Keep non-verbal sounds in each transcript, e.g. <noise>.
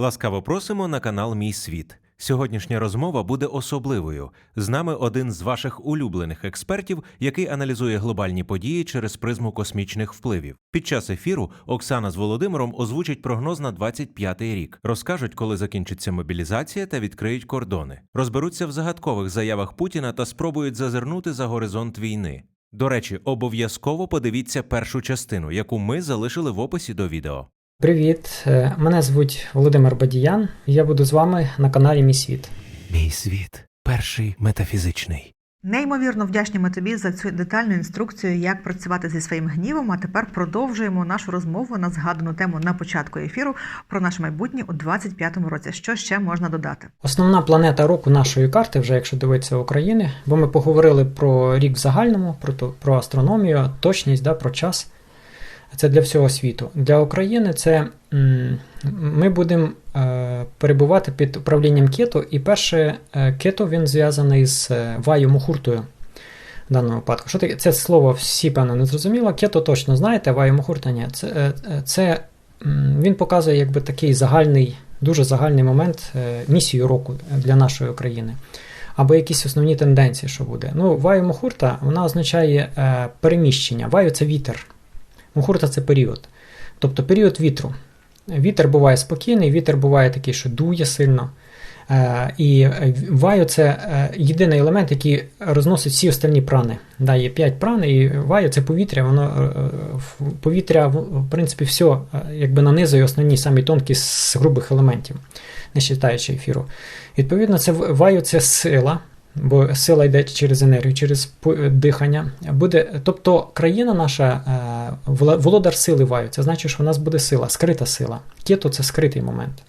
Ласкаво просимо на канал Мій світ. Сьогоднішня розмова буде особливою. З нами один з ваших улюблених експертів, який аналізує глобальні події через призму космічних впливів. Під час ефіру Оксана з Володимиром озвучать прогноз на 25-й рік, розкажуть, коли закінчиться мобілізація та відкриють кордони, розберуться в загадкових заявах Путіна та спробують зазирнути за горизонт війни. До речі, обов'язково подивіться першу частину, яку ми залишили в описі до відео. Привіт, е, мене звуть Володимир Бадіян. і Я буду з вами на каналі Мій світ. Мій світ перший метафізичний. Неймовірно вдячні ми тобі за цю детальну інструкцію, як працювати зі своїм гнівом. А тепер продовжуємо нашу розмову на згадану тему на початку ефіру про наше майбутнє у 25-му році. Що ще можна додати? Основна планета року нашої карти, вже якщо дивитися України, бо ми поговорили про рік в загальному, про про астрономію, точність, да, про час. Це для всього світу. Для України це ми будемо е, перебувати під управлінням кету, і перше е, кету він зв'язаний з е, Ваю Мухуртою. В даному випадку. Що таке? Це слово всі, певно, не зрозуміло. Кето точно знаєте, Ваю Мухурта ні. Це, це він показує якби такий загальний, дуже загальний момент, місію року для нашої країни. Або якісь основні тенденції, що буде. Ну, Ваю Мухурта вона означає переміщення. Ваю це вітер. Мухурта це період. Тобто період вітру. Вітер буває спокійний, вітер буває такий, що дує сильно. Е, і ваю це е, єдиний елемент, який розносить всі остальні прани. Да, Є 5 пран, і ваю це повітря, воно е, повітря, в принципі, все якби нанизує основні самі тонкі з грубих елементів, не вважаючи ефіру. Відповідно, це ваю це сила бо сила йде через енергію, через дихання. Буде, Тобто країна наша е, володар сили ваю, це значить, що в нас буде сила, скрита сила. Кето це скритий момент.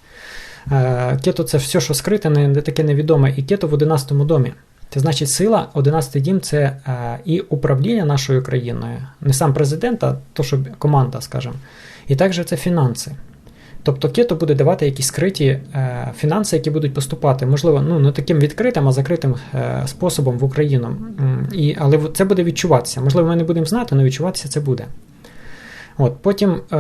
Е, кето це все, що скрите, не таке невідоме, і кето в 11 домі. Це значить, сила, 11 дім це е, і управління нашою країною, не сам президент, а то, що команда, скажімо. І також це фінанси. Тобто кето буде давати якісь скриті е, фінанси, які будуть поступати, можливо, ну не таким відкритим, а закритим е, способом в Україну. І, Але це буде відчуватися. Можливо, ми не будемо знати, але відчуватися це буде. От, Потім е,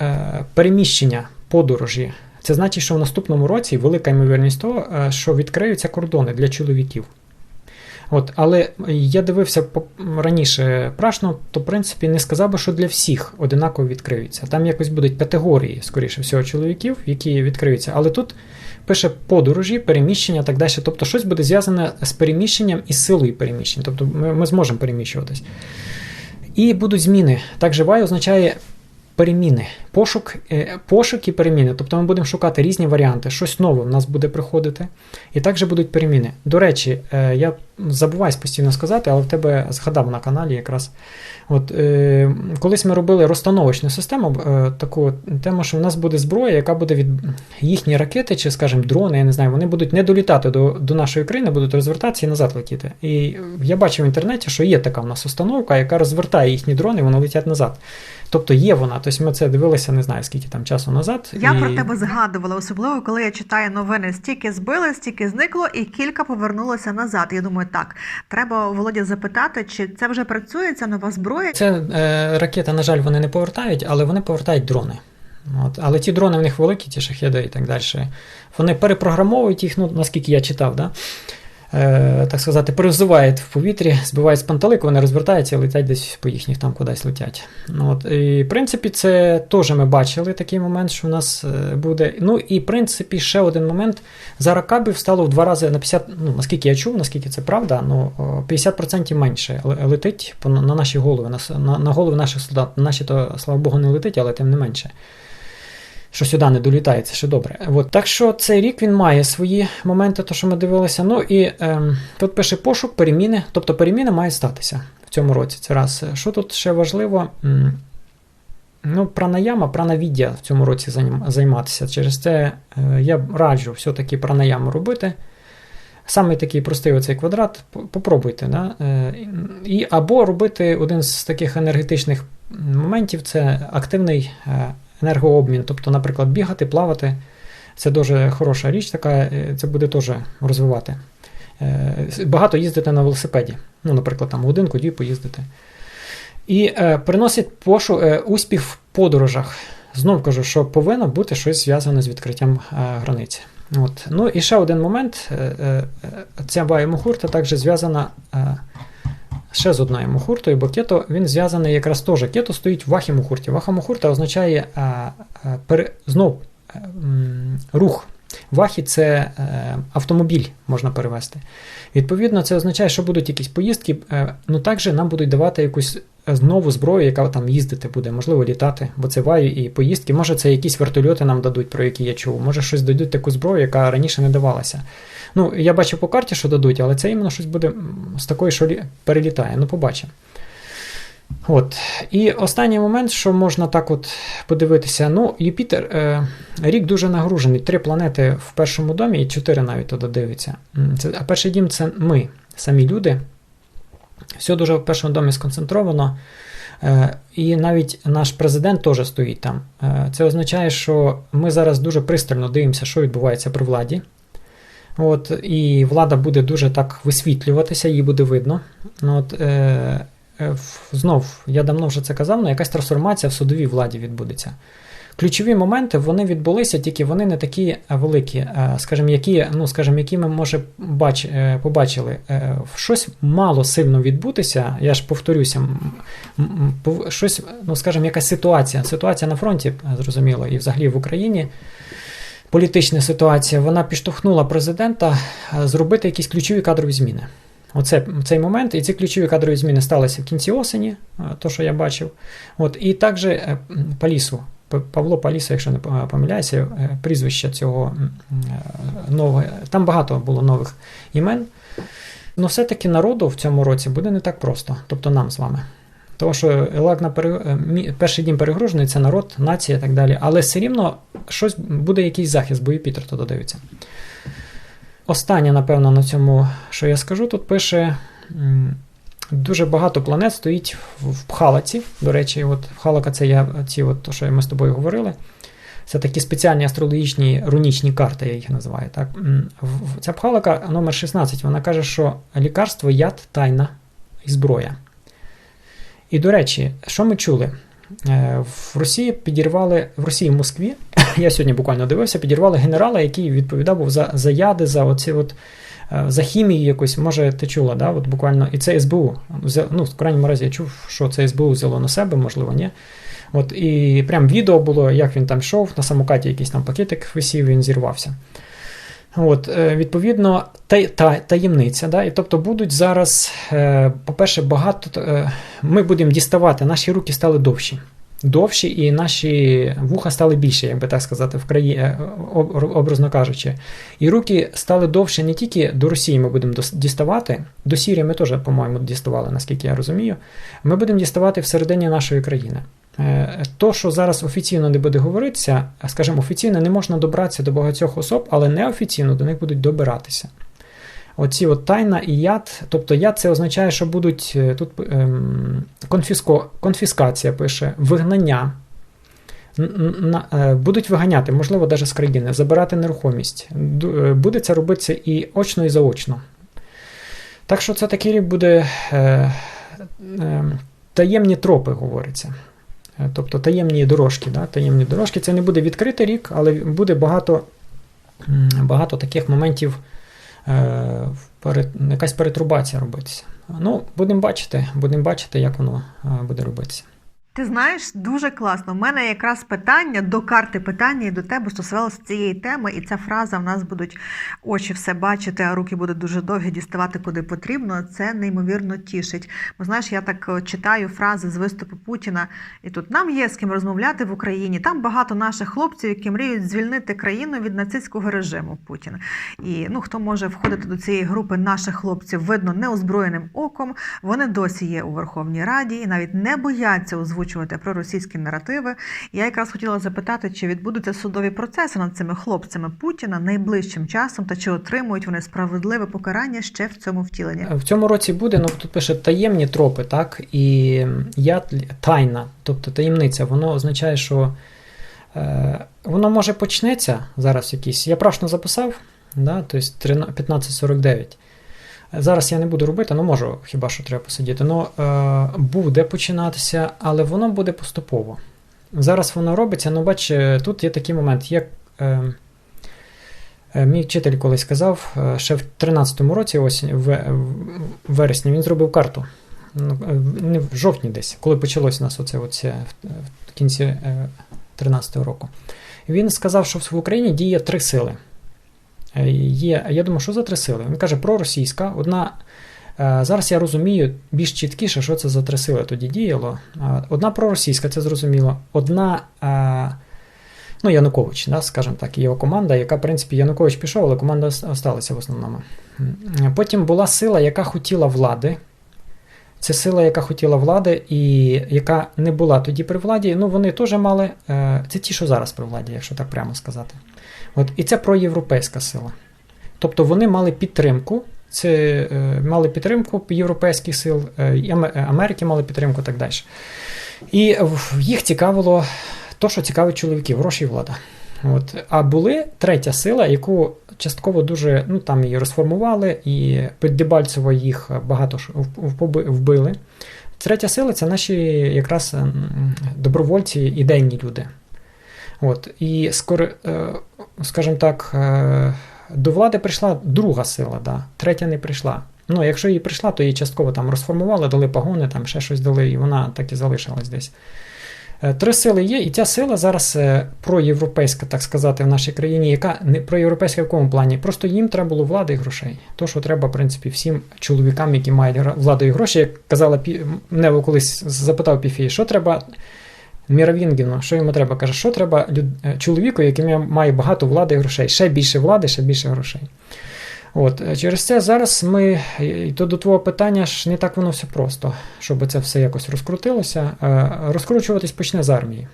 е, переміщення подорожі. Це значить, що в наступному році велика ймовірність того, е, що відкриються кордони для чоловіків. От, Але я дивився раніше прашно, то в принципі не сказав би, що для всіх одинаково відкриються. Там якось будуть категорії, скоріше всього, чоловіків, які відкриються. Але тут пише подорожі, переміщення так далі. Тобто щось буде зв'язане з переміщенням і силою переміщення. Тобто ми, ми зможемо переміщуватись. І будуть зміни. Так, живай означає переміни, пошук е, пошук і переміни. Тобто ми будемо шукати різні варіанти, щось нове в нас буде приходити. І також будуть переміни. До речі, е, я забуваюсь постійно сказати, але в тебе згадав на каналі якраз. От, е, Колись ми робили розстановочну систему, е, таку тему, що в нас буде зброя, яка буде від їхні ракети, чи, скажімо, дрони, я не знаю, вони будуть не долітати до до нашої країни, будуть розвертатися і назад летіти. І я бачив в інтернеті, що є така в нас установка, яка розвертає їхні дрони, і вони летять назад. Тобто є вона. Тобто ми це дивилися, не знаю скільки там часу назад. Я і... про тебе згадувала, особливо коли я читаю новини, стільки збили, стільки зникло, і кілька повернулося назад. Я думаю, так треба Володя запитати, чи це вже працює ця нова зброя. Це е, ракети, на жаль, вони не повертають, але вони повертають дрони. От. Але ті дрони в них великі, ті шахеди і так далі. Вони перепрограмовують їх, ну наскільки я читав. да? Е, так сказати, перевзувають в повітрі, збивають з пантелику, вони розвертаються і летять десь по їхніх там кудись летять. Ну, от, І в принципі, це теж ми бачили такий момент, що в нас е, буде. Ну і в принципі, ще один момент. За ракабів стало в два рази на 50, ну наскільки я чув, наскільки це правда, ну 50% менше летить на наші голови, на, на голови наших солдат. Наші то, слава Богу, не летить, але тим не менше що сюди не долітає, це ще добре. От. Так що цей рік він має свої моменти, то що ми дивилися. Ну і е, тут пише пошук, переміни, тобто переміни має статися в цьому році. Це раз. Що тут ще важливо? Ну, Пранаяма, пранавіддя в цьому році займатися. Через це е, я раджу все-таки пранаяму робити. Саме такий простий оцей квадрат, попробуйте. Да? Е, і, Або робити один з таких енергетичних моментів це активний е, енергообмін. Тобто, наприклад, бігати, плавати це дуже хороша річ, така, е, це буде теж розвивати. Е, багато їздити на велосипеді. Ну, Наприклад, там годинку-дві поїздити. І е, приносить пошу, е, успіх в подорожах. знов кажу, що повинно бути щось зв'язане з відкриттям е, границі. От. Ну і ще один момент: е, е, ця баємухурта також зв'язана е, ще з одною мухуртою, бо кето він зв'язаний якраз теж. Кето стоїть в вахі-мухурті. Ваха-мухурта означає е, е, пере, знов е, м, рух. Вахі це автомобіль, можна перевести. Відповідно, це означає, що будуть якісь поїздки, ну також нам будуть давати якусь нову зброю, яка там їздити буде, можливо, літати, бо це ваю і поїздки. Може, це якісь вертольоти нам дадуть, про які я чув. Може, щось дадуть таку зброю, яка раніше не давалася. Ну, я бачу по карті, що дадуть, але це іменно щось буде з такої, що перелітає. Ну, побачимо. От. І останній момент, що можна так от подивитися. Ну, Юпітер, е, рік дуже нагружений. Три планети в першому домі і чотири навіть туди дивиться. Це, а перший дім це ми, самі люди. Все дуже в першому домі сконцентровано. Е, І навіть наш президент теж стоїть там. Е, Це означає, що ми зараз дуже пристально дивимося, що відбувається при владі. От, і влада буде дуже так висвітлюватися, її буде видно. Ну, От, е, е, знов, я давно вже це казав, але якась трансформація в судовій владі відбудеться. Ключові моменти вони відбулися, тільки вони не такі е, великі, е, скажімо, які, ну, скажімо, які ми може бач, е, побачили. Щось мало сильно відбутися, я ж повторюся, щось, ну, скажімо, якась ситуація. Ситуація на фронті, зрозуміло, і взагалі в Україні. Політична ситуація, вона підштовхнула президента е, зробити якісь ключові кадрові зміни. Оце цей момент, і ці ключові кадрові зміни сталися в кінці осені, е, то, що я бачив. От, і також е, Палісу, Павло Паліса, якщо не помиляюся, прізвище цього нового. Там багато було нових імен. Ну, все-таки народу в цьому році буде не так просто, тобто нам з вами. Тому що пере... е, перший дім перегружений, це народ, нація і так далі. Але все рівно щось буде якийсь захист, бо Юпітер туди дивиться. Останнє, напевно, на цьому, що я скажу, тут пише. Дуже багато планет стоїть в Пхалаці. До речі, от Пхалака це я ці, от, то, що ми з тобою говорили. Це такі спеціальні астрологічні рунічні карти, я їх називаю. Так? Ця Пхалака номер 16, вона каже, що лікарство, яд, тайна і зброя. І до речі, що ми чули? Е, В Росії підірвали в Росії в Москві. <coughs> Я сьогодні буквально дивився, підірвали генерала, який відповідав був за, за яди, за оці от. е, За хімію якусь, може, ти чула, да? от буквально, і це СБУ. Ну, в крайньому разі я чув, що це СБУ взяло на себе, можливо, ні. От, і прям відео було, як він там йшов, на самокаті якийсь там пакетик висів, він зірвався. От, е, відповідно, та, та, таємниця. Да? І тобто будуть зараз, е, по-перше, багато. е, Ми будемо діставати, наші руки стали довші. Довші, і наші вуха стали більше, як би так сказати, в краї, образно кажучи. І руки стали довше не тільки до Росії ми будемо діставати, до Сірії ми теж, по-моєму, діставали, наскільки я розумію. Ми будемо діставати всередині нашої країни. Е, То, що зараз офіційно не буде говоритися, скажімо, офіційно не можна добратися до багатьох особ, але неофіційно до них будуть добиратися. Оці от тайна і яд, тобто яд це означає, що будуть е, тут ем, конфіско, конфіскація пише, вигнання. На- е, Будуть виганяти, можливо, навіть з країни, забирати нерухомість. Буде це робитися і очно, і заочно. Так що це такий буде е, е, таємні тропи, говориться. Тобто таємні дорожки. Да? Таємні дорожки. Це не буде відкритий рік, але буде багато, багато таких моментів, е, перед, якась перетрубація робитися. Ну, будемо бачити, будемо бачити, як воно е, буде робитися. Ти знаєш, дуже класно. У мене якраз питання до карти питання і до тебе стосувалося цієї теми, і ця фраза в нас будуть очі все бачити, а руки будуть дуже довгі діставати куди потрібно. Це неймовірно тішить. Бо знаєш, я так е, читаю фрази з виступу Путіна, і тут нам є з ким розмовляти в Україні. Там багато наших хлопців, які мріють звільнити країну від нацистського режиму Путіна. І ну хто може входити до цієї групи наших хлопців, видно неозброєним оком. Вони досі є у Верховній Раді і навіть не бояться озвучувати проросійські наративи. Я якраз хотіла запитати, чи відбудуться судові процеси над цими хлопцями Путіна найближчим часом, та чи отримують вони справедливе покарання ще в цьому втіленні? В цьому році буде, ну тут пише таємні тропи, так, і яд тайна, тобто таємниця, воно означає, що е, воно може почнеться зараз якийсь. Я правильно записав, да, тобто 1549. Зараз я не буду робити, ну можу хіба що треба посидіти. Ну, е, буде починатися, але воно буде поступово. Зараз воно робиться, ну бач, е, тут є такий момент, як. Е, е, Мій вчитель колись сказав, е, ще в 13-му році, осінь, в, в вересні, він зробив карту. Ну, е, Не в жовтні десь, коли почалось у нас оце, оце в, кінці е, 13-го року. Він сказав, що в Україні діє три сили. Е, Є, я думаю, що за три сили? Він каже, проросійська, одна. е, Зараз я розумію більш чіткіше, що це за три сили тоді діяло. Е, Одна проросійська, це зрозуміло. Одна, ну, Янукович, да, скажімо так, його команда, яка, в принципі, Янукович пішов, але команда ос- осталася в основному. Потім була сила, яка хотіла влади. Це сила, яка хотіла влади, і яка не була тоді при владі. Ну, вони теж мали. Це ті, що зараз при владі, якщо так прямо сказати. От, і це проєвропейська сила. Тобто вони мали підтримку, це е, мали підтримку європейських сил, е, е, Америки мали підтримку і так далі. І їх цікавило то, що цікавить чоловіків, гроші і влада. От. А були третя сила, яку частково дуже ну, там її розформували, і під Дебальцево їх багато вбили-. Третя сила це наші якраз добровольці, ідейні люди. От. І скоро, скажімо так, е, до влади прийшла друга сила, да. третя не прийшла. Ну, якщо її прийшла, то її частково там розформували, дали погони, там ще щось дали, і вона так і залишилась десь. Е, Три сили є, і ця сила зараз е, проєвропейська, так сказати, в нашій країні, яка не проєвропейська в якому плані? Просто їм треба було влади і грошей. То, що треба, в принципі, всім чоловікам, які мають владу і гроші, як казала мене колись запитав Піфій, що треба Міравінгіну, що йому треба? Каже, що треба е, чоловіку, який має- багато влади і грошей. Ще більше влади, ще більше грошей. От, е, через це зараз ми, і то до твого питання ж не так воно все просто, щоб це все якось розкрутилося. Е, Розкручуватись почне з армії.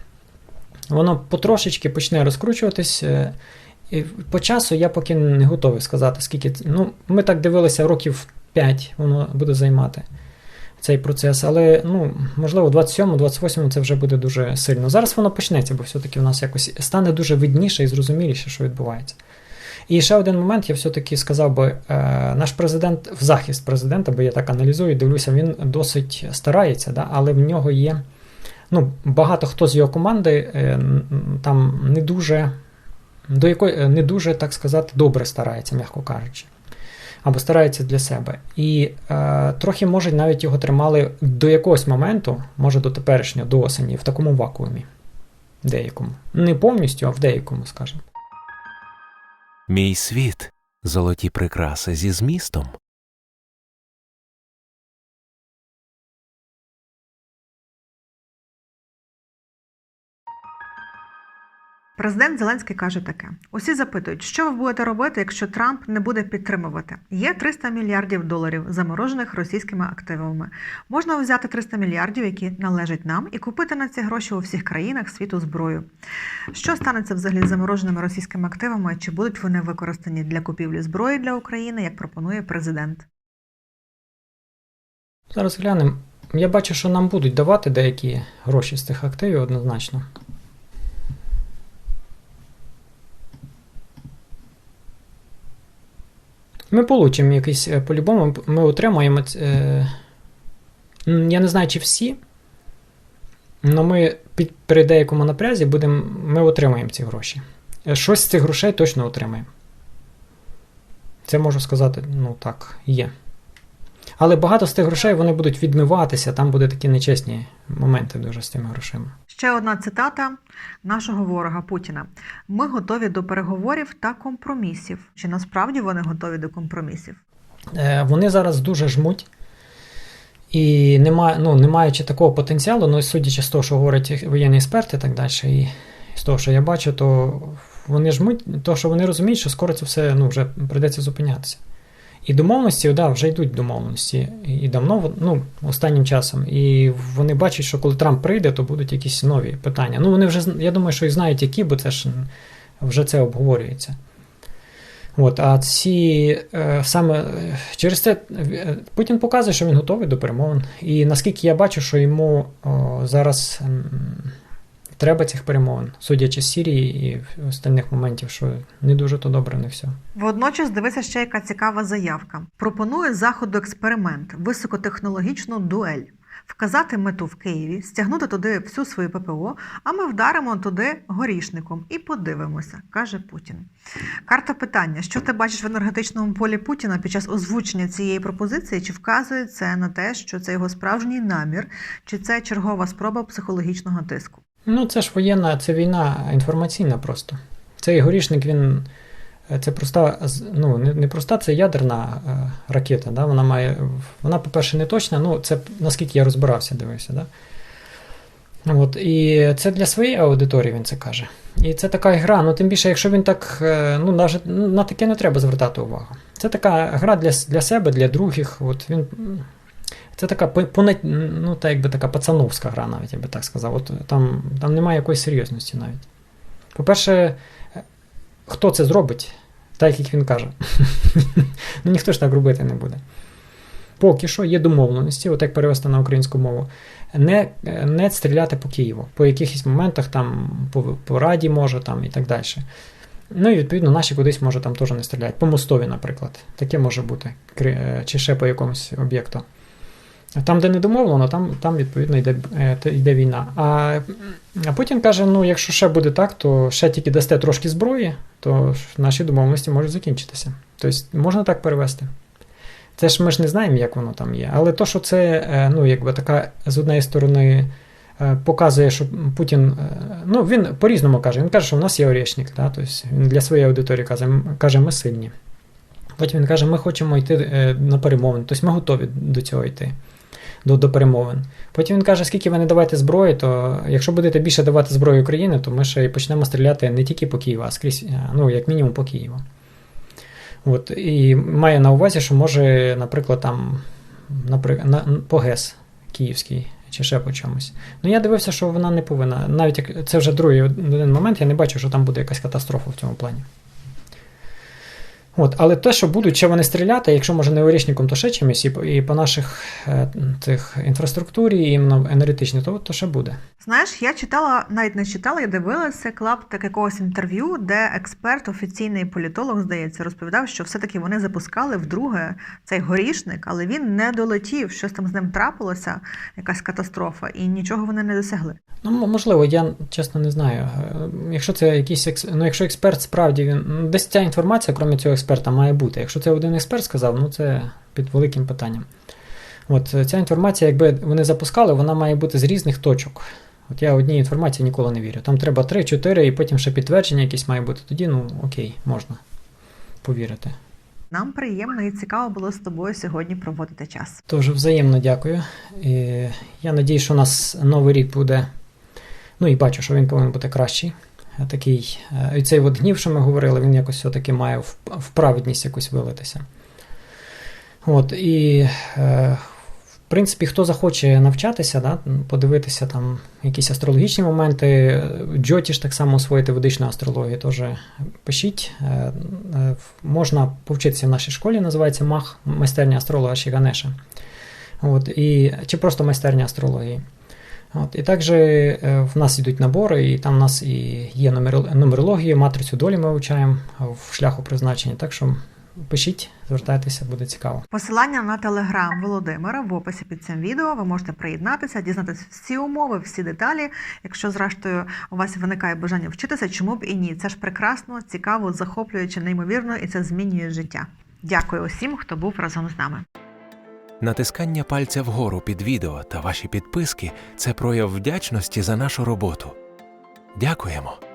Воно потрошечки почне розкручуватись. е, І по часу я поки не готовий сказати, скільки. Ну, ми так дивилися, років 5 воно буде займати цей процес, але ну, можливо, в 27 28 це вже буде дуже сильно. Зараз воно почнеться, бо все-таки в нас якось стане дуже видніше і зрозуміліше, що відбувається. І ще один момент, я все-таки сказав би, е, наш президент в захист президента, бо я так аналізую, дивлюся, він досить старається, да, але в нього є ну, багато хто з його команди е, там не дуже, до якої е, не дуже, так сказати, добре старається, м'яко кажучи. Або стараються для себе. І е, трохи, може, навіть його тримали до якогось моменту, може до теперішнього, до осені, в такому вакуумі. Деякому. Не повністю, а в деякому, скажімо. Мій світ золоті прикраси зі змістом. Президент Зеленський каже таке: усі запитують, що ви будете робити, якщо Трамп не буде підтримувати. Є 300 мільярдів доларів, заморожених російськими активами. Можна взяти 300 мільярдів, які належать нам, і купити на ці гроші у всіх країнах світу зброю. Що станеться взагалі з замороженими російськими активами? Чи будуть вони використані для купівлі зброї для України, як пропонує президент? Зараз глянемо. Я бачу, що нам будуть давати деякі гроші з цих активів однозначно. Ми получимо якийсь е, по-любому, ми отримаємо. Е, я не знаю, чи всі, але ми під, при деякому напрязі будемо, ми отримаємо ці гроші. Е, Щось з цих грошей точно отримаємо. Це можу сказати, ну так, є. Але багато з тих грошей вони будуть відмиватися, там буде такі нечесні моменти дуже з тими грошима. Ще одна цитата нашого ворога Путіна: Ми готові до переговорів та компромісів. Чи насправді вони готові до компромісів? Е, вони зараз дуже жмуть. І немає, ну, не маючи такого потенціалу, ну судячи з того, що говорять воєнні експерти і так далі, і з того, що я бачу, то вони жмуть, то що вони розуміють, що скоро це все ну, вже прийдеться зупинятися. І домовленості, да, вже йдуть домовленості. І давно, ну, останнім часом. І вони бачать, що коли Трамп прийде, то будуть якісь нові питання. Ну, вони вже, я думаю, що і знають, які, бо це ж вже це обговорюється. От, а ці е, саме е, через це е, Путін показує, що він готовий до перемовин. І наскільки я бачу, що йому о, зараз м, треба цих перемовин, судячи з Сірії і остальних моментів, що не дуже то добре не все. Водночас дивися ще яка цікава заявка. Пропонує заходу експеримент, високотехнологічну дуель. вказати мету в Києві, стягнути туди всю свою ППО, а ми вдаримо туди горішником і подивимося, каже Путін. Карта питання: що ти бачиш в енергетичному полі Путіна під час озвучення цієї пропозиції? Чи вказує це на те, що це його справжній намір, чи це чергова спроба психологічного тиску? Ну, це ж воєнна, це війна інформаційна просто. Цей горішник, він. е, Це проста, ну, не, проста, це ядерна е, ракета. Да? Вона має. Вона, по-перше, не точна, ну, це наскільки я розбирався, дивився. Да? От, і це для своєї аудиторії він це каже. І це така гра, ну тим більше, якщо він так, е, ну, навіть, на таке не треба звертати увагу. Це така гра для, для себе, для других. От він, це така понад, ну, так якби така пацановська гра, навіть я би так сказав. От, там, там немає якоїсь серйозності навіть. По-перше, е, хто це зробить, так як він каже. <laughs> ну ніхто ж так робити не буде. Поки що є домовленості, от як перевести на українську мову, не, е, не стріляти по Києву, по якихось моментах, там, по, по Раді може там, і так далі. Ну і відповідно наші кудись може там теж не стріляють. По мостові, наприклад. Таке може бути. Е, Чи ще по якомусь об'єкту. Там, де не домовлено, там, там відповідно йде, е, йде війна. А, а Путін каже: ну, якщо ще буде так, то ще тільки дасте трошки зброї, то наші домовленості можуть закінчитися. Тобто можна так перевести. Це ж ми ж не знаємо, як воно там є. Але то, що це е, ну, якби така з однієї сторони е, показує, що Путін, ну він по-різному каже. Він каже, що в нас є орішник, да? тобто він для своєї аудиторії каже, каже, ми сильні. Потім він каже, ми хочемо йти на перемовини, тобто ми готові до цього йти, до, до перемовин. Потім він каже, скільки ви не давайте зброї, то якщо будете більше давати зброї Україні, то ми ще й почнемо стріляти не тільки по Києву, а скрізь, е, ну, як мінімум по Києву. От, і має на увазі, що може, наприклад, там наприклад, на, по ГЕС Київський чи ще по чомусь. Ну я дивився, що вона не повинна. Навіть як це вже другий один момент, я не бачу, що там буде якась катастрофа в цьому плані. От, але те, що будуть ще вони стріляти, якщо може не орішником, то ще чимось, і по, і по наших е, тих інфраструктурі, і іменно енергетичній, то, то ще буде. Знаєш, я читала, навіть не читала, я дивилася клаптик якогось інтерв'ю, де експерт, офіційний політолог, здається, розповідав, що все-таки вони запускали вдруге цей горішник, але він не долетів. Щось там з ним трапилося, якась катастрофа, і нічого вони не досягли. Ну, можливо, я чесно не знаю. Е, Якщо це якийсь ну, якщо експерт справді він ну, десь ця інформація, крім цього експерта, має бути. Якщо це один експерт сказав, ну це під великим питанням. От е, ця інформація, якби вони запускали, вона має бути з різних точок. От я одній інформації ніколи не вірю. Там треба 3-4 і потім ще підтвердження якесь має бути. Тоді, ну окей, можна повірити. Нам приємно і цікаво було з тобою сьогодні проводити час. Тож взаємно дякую. І я надію, що у нас новий рік буде. Ну і бачу, що він повинен бути кращий. Такий, е, і цей от гнів, що ми говорили, він якось все-таки має в, в праведність якусь вилитися. От, і, е, в принципі, хто захоче навчатися, да, подивитися там якісь астрологічні моменти, е, Джотіш так само освоїти ведичну астрологію, теж пишіть. Можна повчитися в нашій школі, називається МАХ, майстерня астролога Шіганеша. От, і, чи просто майстерня астрології. От, і також е, в нас йдуть набори, і там в нас і є нумеро- нумерологія, матрицю долі ми вивчаємо в шляху призначення. Так що пишіть, звертайтеся, буде цікаво. Посилання на телеграм Володимира в описі під цим відео. Ви можете приєднатися, дізнатися всі умови, всі деталі. Якщо зрештою у вас виникає бажання вчитися, чому б і ні? Це ж прекрасно, цікаво, захоплююче, неймовірно, і це змінює життя. Дякую усім, хто був разом з нами. Натискання пальця вгору під відео та ваші підписки це прояв вдячності за нашу роботу. Дякуємо!